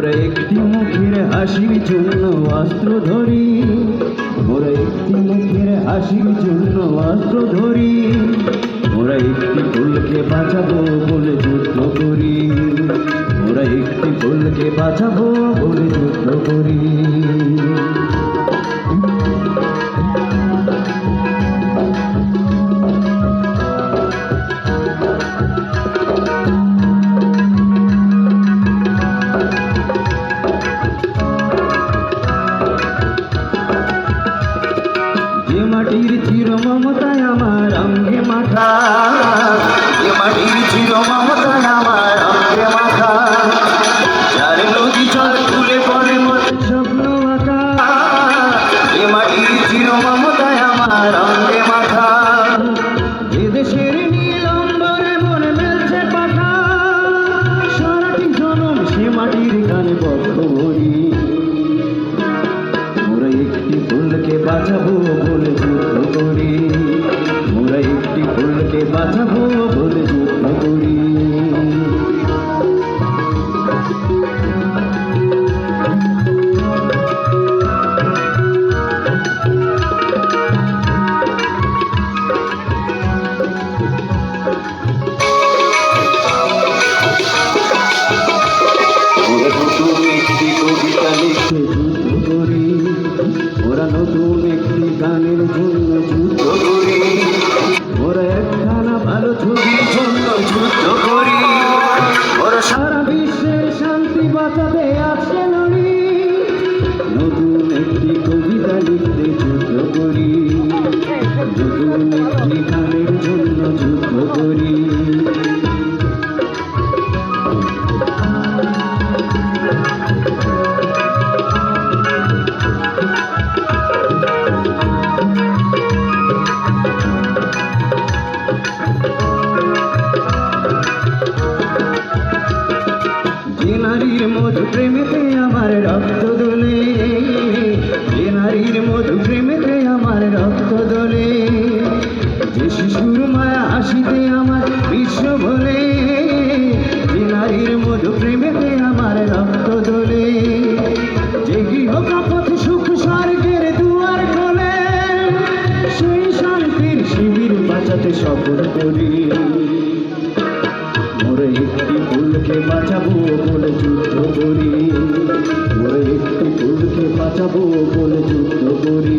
মোরা একটি মুখের হাসির জন্য অস্ত্র ধরি। মোরা একটি মুখের হাসির জন্য অস্ত্র ধরি। মোরা একটি ফুলকে বাঁচাবো বলে যুদ্ধ করি। মোরা একটি ফুলকে বাঁচাবো মমতায় আমার অঙ্গে মাথা। এ মাটির চির মমতায় আমার অঙ্গে মাথা। যার নদী জল তুলে পড়ে মোর স্বপ্ন আঁকা। এ মাটির চির মমতায় আমার অঙ্গে মাথা। বাঁচাবো বলে করি। মোরা একটি ফুলকে বাঁচাবো। যুদ্ধ করি নারীর মধু প্রেমেতে আমার রক্ত যে শিশুর মায়া হাসিতে আমার বিশ্ব বলে যে নারীর মধু প্রেমেতে আমার রক্ত দোলে। যে গৃহ কাপথ সুখ স্বর্গের দুয়ার খোলে। সেই শান্তির শিবির বাঁচাতে সফল করি। মোরে একটি ফুলকে বাঁচাবো বলে যুদ্ধ করি। মোরে একটি ফুলকে বাঁচাবো বলে যুদ্ধ করি।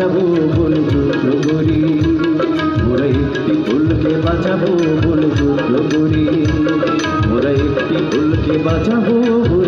বাঁচাবো বলব প্রভুরি মোরা একটি ফুলকে বাঁচাবো বলব প্রভুরি মোরা একটি ফুলকে বাঁচাবো